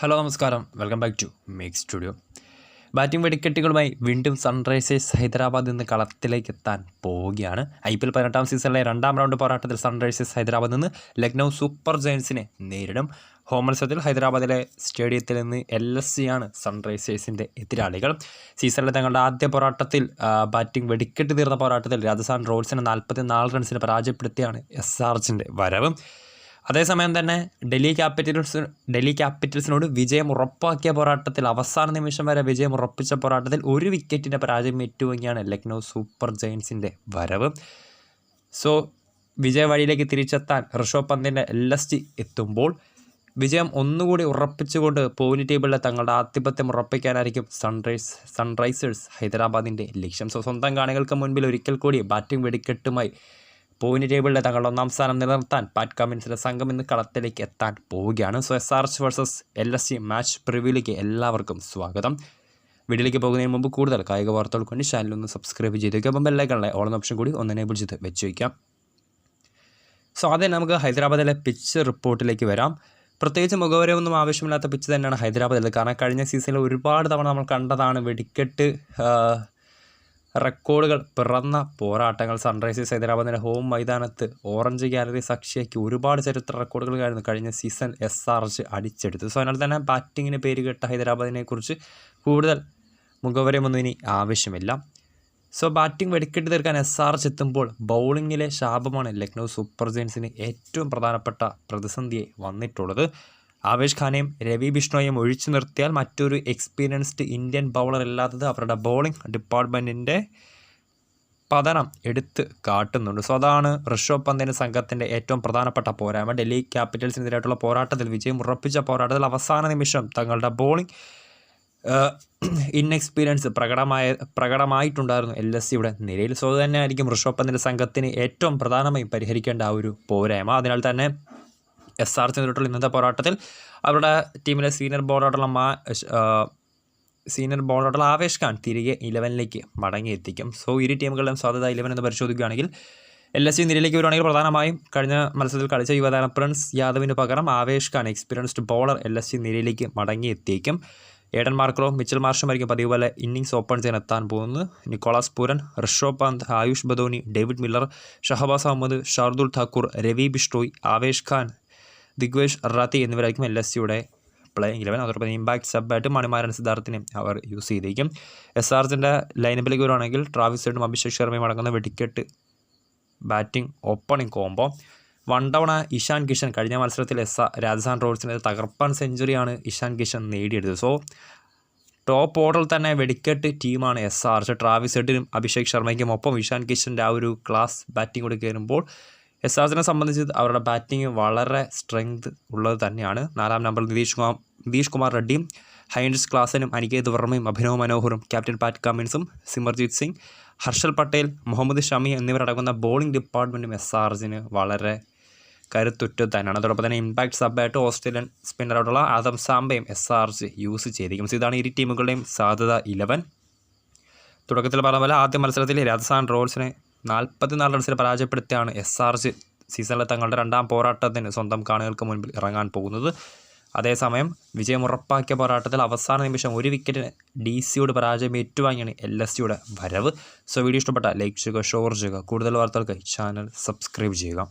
Hello നമസ്കാരം. Welcome back to Make Studio batting വെടിക്കെട്ടുകളുമായി വീണ്ടും Sunrisers Hyderabad നിന്ന് കളത്തിലേക്ക് എത്താൻ പോവുകയാണ്. ഐ പി എൽ പതിനെട്ടാം സീസണിലെ രണ്ടാം റൗണ്ട് പോരാട്ടത്തിൽ സൺറൈസേഴ്സ് ഹൈദരാബാദിൽ നിന്ന് ലക്നൗ സൂപ്പർ ജയൻസിനെ നേരിടും. ഹോം മത്സരത്തിൽ ഹൈദരാബാദിലെ സ്റ്റേഡിയത്തിൽ നിന്ന് എൽ എസ് സി ആണ് സൺറൈസേഴ്സിന്റെ എതിരാളികൾ. സീസണിലെ തങ്ങളുടെ ആദ്യ പോരാട്ടത്തിൽ ബാറ്റിംഗ് വെടിക്കെട്ട് തീർന്ന പോരാട്ടത്തിൽ രാജസ്ഥാൻ റോയൽസിനെ നാൽപ്പത്തി നാല് റൺസിന് പരാജയപ്പെടുത്തിയാണ് എസ് ആർച്ചിന്റെ വരവ്. അതേസമയം തന്നെ ഡൽഹി ക്യാപിറ്റൽസ് ഡൽഹി ക്യാപിറ്റൽസിനോട് വിജയം ഉറപ്പാക്കിയ പോരാട്ടത്തിൽ അവസാന നിമിഷം വരെ വിജയം ഉറപ്പിച്ച പോരാട്ടത്തിൽ ഒരു വിക്കറ്റിന്റെ പരാജയം ഏറ്റുവാങ്ങിയാണ് ലക്നൗ സൂപ്പർ ജയൻസിന്റെ വരവ്. സോ വിജയ വഴിയിലേക്ക് തിരിച്ചെത്താൻ ഋഷഭ് പന്തിന്റെ എൽ എസ് ടി എത്തുമ്പോൾ വിജയം ഒന്നുകൂടി ഉറപ്പിച്ചുകൊണ്ട് പോയിന്റ് ടേബിളിലെ തങ്ങളുടെ ആധിപത്യം ഉറപ്പിക്കാനായിരിക്കും സൺറൈസ് സൺറൈസേഴ്സ് ഹൈദരാബാദിന്റെ ലക്ഷ്യം. സോ സ്വന്തം കാണികൾക്ക് മുൻപിൽ ഒരിക്കൽ കൂടി ബാറ്റിംഗ് വെടിക്കെട്ടുമായി പോയിന്റ് ടേബിളിലെ തങ്ങളുടെ ഒന്നാം സ്ഥാനം നിലനിർത്താൻ പാറ്റ് കമ്മിൻസിന്റെ സംഘം ഇന്ന് കളത്തിലേക്ക് എത്താൻ പോവുകയാണ്. So S R H versus L S C match പ്രിവ്യൂലേക്ക് എല്ലാവർക്കും സ്വാഗതം. വീഡിയോയിലേക്ക് പോകുന്നതിന് മുമ്പ് കൂടുതൽ കായിക വാർത്തകൾക്ക് വേണ്ടി ചാനൽ ഒന്ന് സബ്സ്ക്രൈബ് ചെയ്ത് വയ്ക്കുക അപ്പം ബെല്ലൈക്കണിലെ ഓൺ ഓപ്ഷൻ കൂടി ഒന്ന് എനേബിൾ ചെയ്ത് വെച്ച് വയ്ക്കാം സോ ആദ്യം നമുക്ക് ഹൈദരാബാദിലെ പിച്ച് റിപ്പോർട്ടിലേക്ക് വരാം. പ്രത്യേകിച്ച് മുഖവരവൊന്നും ആവശ്യമില്ലാത്ത പിച്ച് തന്നെയാണ് ഹൈദരാബാദിൽ കാരണം കഴിഞ്ഞ സീസണിൽ ഒരുപാട് തവണ നമ്മൾ കണ്ടതാണ് വെടിക്കെട്ട് റെക്കോർഡുകൾ പിറന്ന പോരാട്ടങ്ങൾ. സൺറൈസേഴ്സ് ഹൈദരാബാദിന്റെ ഹോം മൈതാനത്ത് ഓറഞ്ച് ഗാലറി സാക്ഷിയാക്കി ഒരുപാട് ചരിത്ര റെക്കോർഡുകളായിരുന്നു കഴിഞ്ഞ സീസൺ എസ് ആർ എച്ച് അടിച്ചെടുത്തു സോ അതിനാൽ തന്നെ ബാറ്റിങ്ങിന് പേര് കേട്ട ഹൈദരാബാദിനെ കുറിച്ച് കൂടുതൽ മുഖവരമൊന്നും ഇനി ആവശ്യമില്ല. സോ ബാറ്റിംഗ് വെടിക്കെട്ട് തീർക്കാൻ എസ് ആർ എച്ച് എത്തുമ്പോൾ ബൗളിങ്ങിലെ ശാപമാണ് ലക്നൗ സൂപ്പർ ജയൻസിന് ഏറ്റവും പ്രധാനപ്പെട്ട പ്രതിസന്ധിയെ വന്നിട്ടുള്ളത്. ആവേശ് ഖാനെയും രവി ബിഷ്ണോയും ഒഴിച്ചു നിർത്തിയാൽ മറ്റൊരു എക്സ്പീരിയൻസ്ഡ് ഇന്ത്യൻ ബൗളർ ഇല്ലാത്തത് അവരുടെ ബൗളിംഗ് ഡിപ്പാർട്ട്മെന്റിന്റെ പതനം എടുത്ത് കാട്ടുന്നുണ്ട്. സോ അതാണ് ഋഷഭ് പന്തിന്റെ സംഘത്തിന്റെ ഏറ്റവും പ്രധാനപ്പെട്ട പോരായ്മ. ഡൽഹി ക്യാപിറ്റൽസിനെതിരായിട്ടുള്ള പോരാട്ടത്തിൽ വിജയം ഉറപ്പിച്ച പോരാട്ടത്തിൽ അവസാന നിമിഷം തങ്ങളുടെ ബോളിംഗ് ഇൻഎക്സ്പീരിയൻസ് പ്രകടമായ പ്രകടമായിട്ടുണ്ടായിരുന്നു എൽ എസ് സിയുടെ നിലയിൽ സോ തന്നെയായിരിക്കും ഋഷഭ് പന്തിന്റെ സംഘത്തിന് ഏറ്റവും പ്രധാനമായും പരിഹരിക്കേണ്ട ആ ഒരു പോരായ്മ. അതിനാൽ തന്നെ എസ് ആർ ചെന്നിട്ടുള്ള ഇന്നത്തെ പോരാട്ടത്തിൽ അവരുടെ ടീമിലെ സീനിയർ ബോളറായിട്ടുള്ള മാ സീനിയർ ബോളറായിട്ടുള്ള ആവേശ് ഖാൻ തിരികെ ഇലവനിലേക്ക് മടങ്ങിയെത്തിക്കും. സോ ഇരു ടീമുകളുടെയും സാധ്യത ഇലവൻ എന്ന് പരിശോധിക്കുകയാണെങ്കിൽ എൽ എസ് സി നിരയിലേക്ക് വരുവാണെങ്കിൽ പ്രധാനമായും കഴിഞ്ഞ മത്സരത്തിൽ കളിച്ച യുവതാരം പ്രിൻസ് യാദവിന് പകരം Avesh Khan experienced bowler L S C നിരയിലേക്ക് മടങ്ങിയെത്തിയേക്കും. ഏഡൻ മാർക്കറോ മിച്ചൽ മാർഷുമായിരിക്കും പതിവ് പോലെ ഇന്നിങ്സ് ഓപ്പൺ ചെയ്യാൻ എത്താൻ പോകുന്നത്. Nicholas Pooran Rishabh Pant Ayush Badoni David Miller Shahbaz Ahmed Shardul Thakur Ravi Bishnoi Avesh Khan Digvesh Rathi എന്നിവരായിരിക്കും L S സിയുടെ playing eleven അതോടൊപ്പം ഇമ്പാക്ട് സബ്ബായിട്ട് മണിമാരൻ സിദ്ധാർത്ഥിനെ അവർ യൂസ് ചെയ്തേക്കും. എസ് ആർജിന്റെ ലൈനപ്പിലേക്ക് വരുവാണെങ്കിൽ ട്രാവിസ് സൈഡും അഭിഷേക് ശർമ്മയും അടങ്ങുന്ന വെടിക്കെട്ട് batting opening combo one down Ishan Kishan. കഴിഞ്ഞ മത്സരത്തിൽ എസ് രാജസ്ഥാൻ റോയൽസിന്റെ തകർപ്പൻ സെഞ്ചുറിയാണ് ഇഷാൻ കിഷൻ നേടിയെടുത്തത്. സോ ടോപ്പ് ഓർഡറിൽ തന്നെ വെടിക്കെട്ട് ടീമാണ് എസ് ആർ ട്രാവിസ് ഹെഡിനും അഭിഷേക് ശർമ്മയ്ക്കും ഒപ്പം ഇഷാൻ കിഷന്റെ ആ ഒരു ക്ലാസ് ബാറ്റിംഗ് കൂടി കയറുമ്പോൾ എസ് ആർ സംബന്ധിച്ച് അവരുടെ ബാറ്റിംഗ് വളരെ സ്ട്രെങ്ത് ഉള്ളത് തന്നെയാണ്. നാലാം നമ്പർ നിതീഷ് കുമാർ നിതീഷ് കുമാർ റെഡ്ഡിയും ഹൈൻഡ്സ് ക്ലാസനും അനികേത് വർമ്മയും അഭിനവ് മനോഹറും ക്യാപ്റ്റൻ പാറ്റ് കമ്മിൻസും സിമർജീത് സിംഗ് ഹർഷൽ പട്ടേൽ മുഹമ്മദ് ഷമി എന്നിവരടങ്ങുന്ന ബോളിംഗ് ഡിപ്പാർട്ട്മെന്റും എസ് ആർജിന് വളരെ കരുത്തുറ്റ തന്നെയാണ്. അതോടൊപ്പം തന്നെ ഇമ്പാക്ട് സബ്ബായിട്ട് ഓസ്ട്രേലിയൻ സ്പിന്നറായിട്ടുള്ള ആദം സാംബയും എസ് ആർ ജി യൂസ് ചെയ്തിരിക്കും ഇതാണ് ഇരു ടീമുകളുടെയും സാധ്യത ഇലവൻ തുടക്കത്തിൽ പറഞ്ഞ പോലെ ആദ്യ മത്സരത്തിൽ രാജസ്ഥാൻ റോയൽസിനെ നാൽപ്പത്തിനാല് റൺസിൽ പരാജയപ്പെടുത്തിയാണ് എസ് ആർ ജി സീസണിലെ തങ്ങളുടെ രണ്ടാം പോരാട്ടത്തിന് സ്വന്തം കാണികൾക്ക് മുൻപിൽ ഇറങ്ങാൻ പോകുന്നത്. അതേസമയം വിജയം ഉറപ്പാക്കിയ പോരാട്ടത്തിൽ അവസാന നിമിഷം ഒരു വിക്കറ്റിന് ഡി സിയോട് പരാജയം ഏറ്റുവാങ്ങിയാണ് എൽ എസ് സിയുടെ വരവ്. സോ വീഡിയോ ഇഷ്ടപ്പെട്ട ലൈക്ക് ചെയ്യുക ഷോർ ചെയ്യുക. കൂടുതൽ വാർത്തകൾക്ക് ചാനൽ സബ്സ്ക്രൈബ് ചെയ്യുക.